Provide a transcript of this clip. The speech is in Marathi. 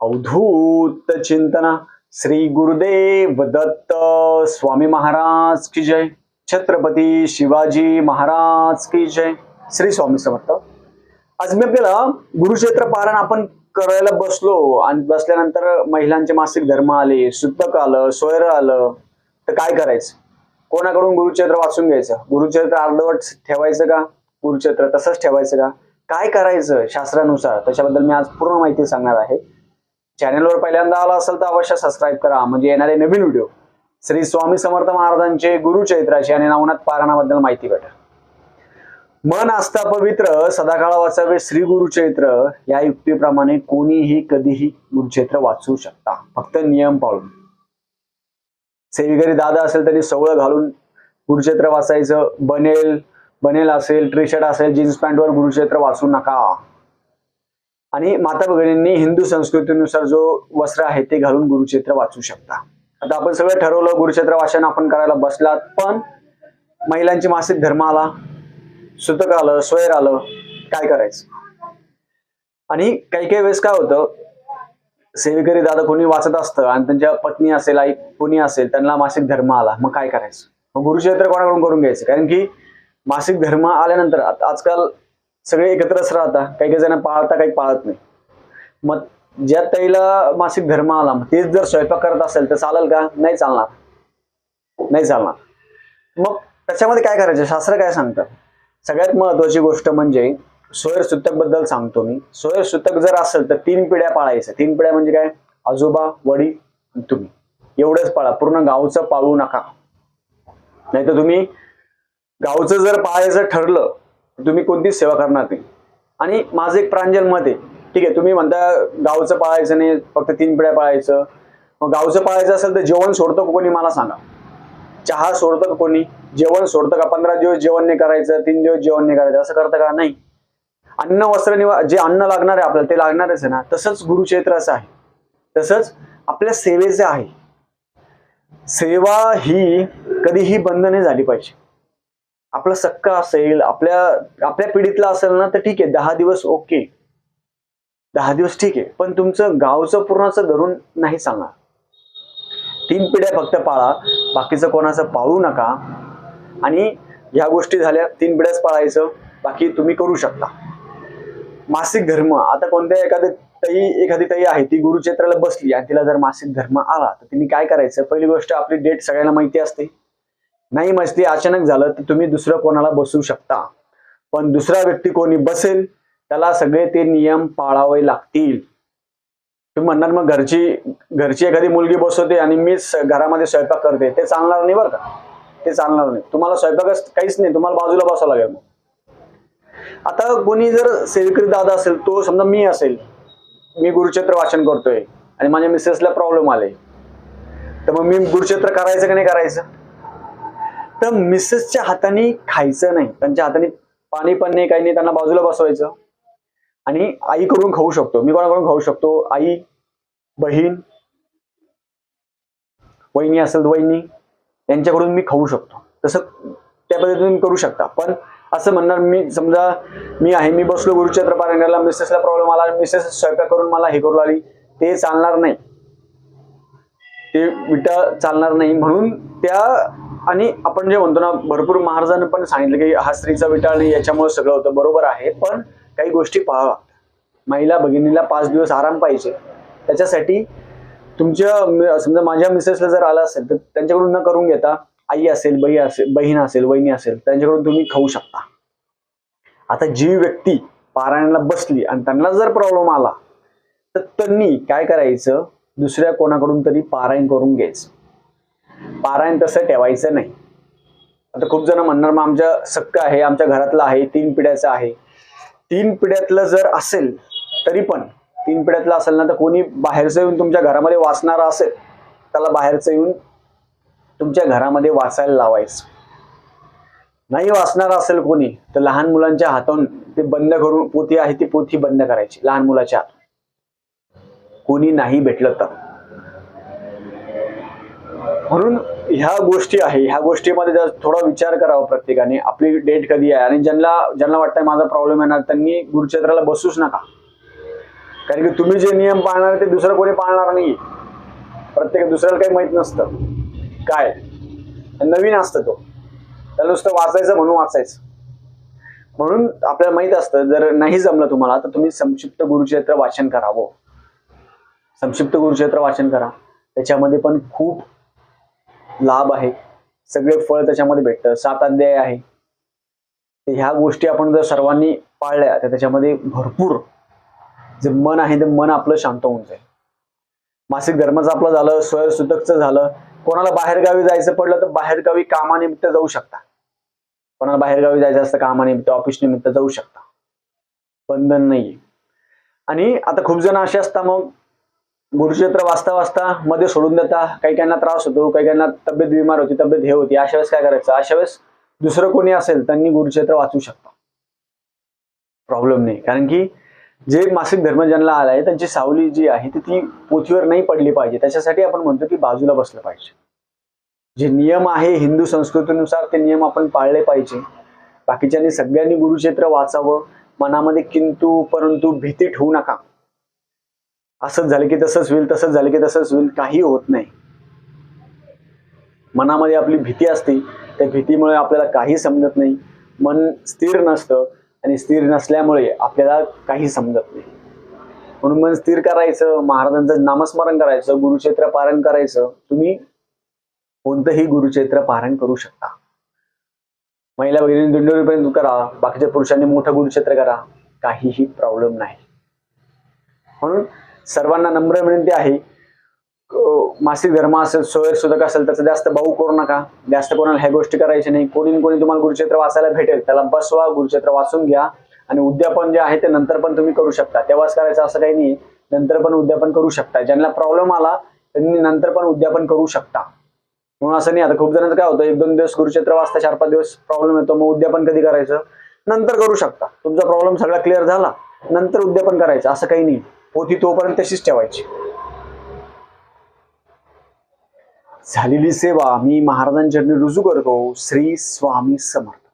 अवधूत चिंतना। श्री गुरुदेव दत्त स्वामी महाराज की जय। छत्रपती शिवाजी महाराज की जय। श्री स्वामी समर्थ। आज मी आपल्याला गुरुक्षेत्र पारायण आपण करायला बसलो आणि बसल्यानंतर महिलांचे मासिक धर्म आले सुतक आलं सोयर आलं तर काय करायचं? कोणाकडून गुरुक्षेत्र वाचून घ्यायचं? गुरुक्षेत्र अर्धवट ठेवायचं का? गुरुक्षेत्र तसंच ठेवायचं का? काय करायचं शास्त्रानुसार? त्याच्याबद्दल मी आज पूर्ण माहिती सांगणार आहे. चॅनेलवर पहिल्यांदा आला असेल तर अवश्य सबस्क्राईब करा. म्हणजे येणारे नवीन व्हिडिओ श्री स्वामी समर्थ महाराजांचे गुरुचैत्राची आणि नवनाथ पारायणाबद्दल माहिती भेटा मन आस्था पवित्र सदाकाळ वाचावे श्री गुरुचैत्र या युक्तीप्रमाणे कोणीही कधीही गुरुचैत्र वाचू शकता. फक्त नियम पाळून. सेविकरी दादा असेल त्यांनी सवळं घालून गुरुचैत्र वाचायचं. बनेल बनेल असेल टी शर्ट असेल जीन्स पॅन्टवर गुरुचैत्र वाचू नका. आणि माता भगिनींनी हिंदू संस्कृतीनुसार जो वस्त्र आहे ते घालून गुरुक्षेत्र वाचू शकता. आता आपण सगळं ठरवलं गुरुक्षेत्र वाचन आपण करायला बसलात पण महिलांची मासिक धर्म आला सुतक आलं स्वयर आलं काय करायचं? आणि काही काही वेळेस काय होतं सेवेकरी दादा कोणी वाचत असतं आणि त्यांच्या पत्नी असेल आई कोणी असेल त्यांना मासिक धर्म आला मग काय करायचं? मग गुरुक्षेत्र कोणाकडून करून घ्यायचं? कारण की मासिक धर्म आल्यानंतर आजकाल सगळे एकत्रच राहता. काही काही जण पाळता काही पाळत नाही. मग ज्या ताईला मासिक धर्म आला मग तेच जर स्वयंपाक करत असेल तर चालेल का? नाही चालणार. नाही चालणार. मग त्याच्यामध्ये काय करायचं? शास्त्र काय सांगतं? सगळ्यात महत्वाची गोष्ट म्हणजे सोयर सुतकबद्दल सांगतो मी. सोयर सुतक जर असेल तर तीन पिढ्या पाळायचं तीन पिढ्या म्हणजे काय? आजोबा वडील आणि तुम्ही. एवढंच पाळा. पूर्ण गावचं पाळू नका. नाही तर तुम्ही गावचं जर पाळायचं ठरलं तुम्ही कोणतीच सेवा करणार नाही. आणि माझं एक प्रांजल मत आहे. ठीक आहे तुम्ही म्हणता गावचं पाळायचं नाही फक्त तीन पिढ्या पाळायचं. मग गावचं पाळायचं असेल तर जेवण सोडतं का कोणी? मला सांगा. चहा सोडतं का कोणी? जेवण सोडतं का? पंधरा दिवस जेवण नाही करायचं तीन दिवस जेवण नाही करायचं असं करतं का? नाही. अन्न वस्त्र निवा जे अन्न लागणार आहे आपल्याला ते लागणारच आहे ना. तसंच गुरुक्षेत्राचं आहे. तसंच आपल्या सेवेचं आहे. सेवा ही कधीही बंद नाही झाली पाहिजे. आपलं सक्का असेल आपल्या आपल्या पिढीतला असेल ना तर ठीक आहे दहा दिवस ओके दहा दिवस ठीक आहे पण तुमचं गावचं पूर्णच धरून नाही सांगा तीन पिढ्या फक्त पाळा बाकीचं कोणाचं पाळू नका. आणि ह्या गोष्टी झाल्या तीन पिढ्याच पाळायचं बाकी तुम्ही करू शकता. मासिक धर्म आता कोणत्या एखादी ताई एखादी ताई आहे ती गुरुक्षेत्राला बसली आणि तिला जर मासिक धर्म आला तर तिने काय करायचं? पहिली गोष्ट आपली डेट सगळ्यांना माहिती असते. नाही मस्ती अचानक झालं तर तुम्ही दुसरं कोणाला बसवू शकता. पण दुसरा व्यक्ती कोणी बसेल त्याला सगळे ते नियम पाळावे लागतील. तुम्ही म्हणणार मग घरची घरची एखादी मुलगी बसवते आणि मीच घरामध्ये स्वयंपाक करते. ते चालणार नाही बरं का. ते चालणार नाही. तुम्हाला स्वयंपाकच काहीच नाही. तुम्हाला बाजूला बसावं लागेल मग. आता कोणी जर सेविकरी दादा असेल तो समजा मी असेल मी गुरुक्षेत्र वाचन करतोय आणि माझ्या मिसेसला प्रॉब्लेम आले तर मग मी गुरुक्षेत्र करायचं का नाही करायचं? तर मिसेसच्या हाताने खायचं नाही. त्यांच्या हाताने पाणी पण नाही काही नाही त्यांना बाजूला बसवायचं. आणि आई करून खाऊ शकतो. मी कोणाकडून खाऊ शकतो? आई बहीण वहिनी असेल वहिनी यांच्याकडून मी खाऊ शकतो. तसं त्या पद्धतीने करू शकता. पण असं म्हणणार मी समजा मी आहे मी बसलो गुरुक्षेत्र पारायणाला मिसेसला प्रॉब्लेम आला मिसेस स्वयंपाक करून मला हे करू आली ते चालणार नाही. ते विटा चालणार नाही. म्हणून त्या आणि आपण जे म्हणतो ना भरपूर महाराजांनी पण सांगितलं की हा स्त्रीचा विटाळ नाही याच्यामुळे सगळं होतं. बरोबर आहे पण काही गोष्टी पाहाव्या महिला भगिनीला पाच दिवस आराम पाहिजे. त्याच्यासाठी तुमच्या समजा माझ्या मिसेसला जर आलं असेल तर त्यांच्याकडून न करून घेता आई असेल बही असेल बहीण असेल वहिनी असेल त्यांच्याकडून तुम्ही खाऊ शकता. आता जी व्यक्ती पारायणाला बसली आणि त्यांना जर प्रॉब्लेम आला तर त्यांनी काय करायचं? दुसऱ्या कोणाकडून तरी पारायण करून घ्यायचं. पारायण तसं ठेवायचं नाही. आता खूप जण म्हणणार मग आमच्या सक्क आहे आमच्या घरातलं आहे तीन पिढ्याचं आहे. तीन पिढ्यातलं जर असेल तरी पण तीन पिढ्यातलं असेल ना तर कोणी बाहेरचं येऊन तुमच्या घरामध्ये वाचणारा असेल त्याला बाहेरचं येऊन तुमच्या घरामध्ये वाचायला लावायचं. नाही वाचणार असेल कोणी तर लहान मुलांच्या हातून ते बंद करून पोथी आहे ती पोथी बंद करायची लहान मुलाच्या हातून. कोणी नाही भेटलं तर. म्हणून ह्या गोष्टी आहे ह्या गोष्टीमध्ये जर थोडा विचार करावा प्रत्येकाने आपली डेट कधी आहे? आणि ज्यांना ज्यांना वाटतंय माझा प्रॉब्लेम येणार त्यांनी गुरुक्षेत्राला बसूच नका. कारण की तुम्ही जे नियम पाळणार ते दुसरं कोणी पाळणार नाही प्रत्येक दुसऱ्याला काही माहीत नसतं. काय? नवीन असतं तो. त्याला नुसतं वाचायचं म्हणून वाचायचं. म्हणून आपल्याला माहीत असतं जर नाही जमलं तुम्हाला तर तुम्ही संक्षिप्त गुरुक्षेत्र वाचन करावं. संक्षिप्त गुरुक्षेत्र वाचन करा. त्याच्यामध्ये पण खूप लाभ आहे. सगळे फळ त्याच्यामध्ये भेटतं. सात अध्याय आहे. तर ह्या गोष्टी आपण जर सर्वांनी पाळल्या तर त्याच्यामध्ये भरपूर जे मन आहे ते मन आपलं शांत होऊन जाईल. मासिक धर्माचं आपलं झालं स्वयंसुतकचं झालं. कोणाला बाहेरगावी जायचं पडलं तर बाहेरगावी कामानिमित्त जाऊ शकता. कोणाला बाहेरगावी जायचं असतं कामानिमित्त ऑफिस निमित्त जाऊ शकता. बंधन नाही आणि आता खूप जण असे असतात मग गुरुक्षेत्र वाचता वाचता मध्ये सोडून देता काही काहींना त्रास होतो काही काहींना तब्येत बिमार होती तब्येत हे होती अशा वेळेस काय करायचं? अशा वेळेस दुसरं कोणी असेल त्यांनी गुरुक्षेत्र वाचू शकता. प्रॉब्लेम नाही. कारण की जे मासिक धर्म ज्यांना आलाय त्यांची सावली जी आहे ती ती पोथीवर नाही पडली पाहिजे. त्याच्यासाठी आपण म्हणतो की बाजूला बसलं पाहिजे. जे नियम आहे हिंदू संस्कृतीनुसार ते नियम आपण पाळले पाहिजे. बाकीच्यांनी सगळ्यांनी गुरुक्षेत्र वाचावं. मनामध्ये किंतु परंतु भीती ठेवू नका. असंच झालं की तसंच होईल तसंच झालं की तसंच होईल काही होत नाही. मनामध्ये आपली भीती असते त्या भीतीमुळे आपल्याला काही समजत नाही. मन स्थिर नसतं आणि स्थिर नसल्यामुळे आपल्याला काही समजत नाही. म्हणून मन स्थिर करायचं महाराजांचं नामस्मरण करायचं गुरुक्षेत्र पारण करायचं तुम्ही कोणतंही गुरुक्षेत्र पारण करू शकता. महिला भगिनी दिंडोरीपर्यंत करा बाकीच्या पुरुषांनी मोठं गुरुक्षेत्र करा काहीही प्रॉब्लेम नाही. म्हणून सर्वांना नम्र विनंती आहे. मासिक धर्म असेल स्वयंसुधक असेल त्याचा जास्त भाऊ करू नका. जास्त कोणाला ह्या गोष्टी करायच्या नाही. कोणी कोणी तुम्हाला गुरुक्षेत्र वाचायला भेटेल. त्याला बसवा गुरुक्षेत्र वाचून घ्या. आणि उद्यापन जे आहे ते नंतर पण तुम्ही करू शकता. तेव्हाच करायचं असं काही नाही. नंतर पण उद्यापन करू शकता. ज्यांना प्रॉब्लेम आला त्यांनी नंतर पण उद्यापन करू शकता. म्हणून असं नाही. आता खूप जणांचं काय होतं? एक दोन दिवस गुरुक्षेत्र वाचता चार पाच दिवस प्रॉब्लेम येतो. मग उद्यापन कधी करायचं? नंतर करू शकता. तुमचा प्रॉब्लेम सगळा क्लिअर झाला. नंतर उद्यापन करायचं. असं काही नाही. होती तोपर्यंत तशीच ठेवायची. झालेली सेवा मी महाराजांच्या रुजू करतो. श्री स्वामी समर्थ.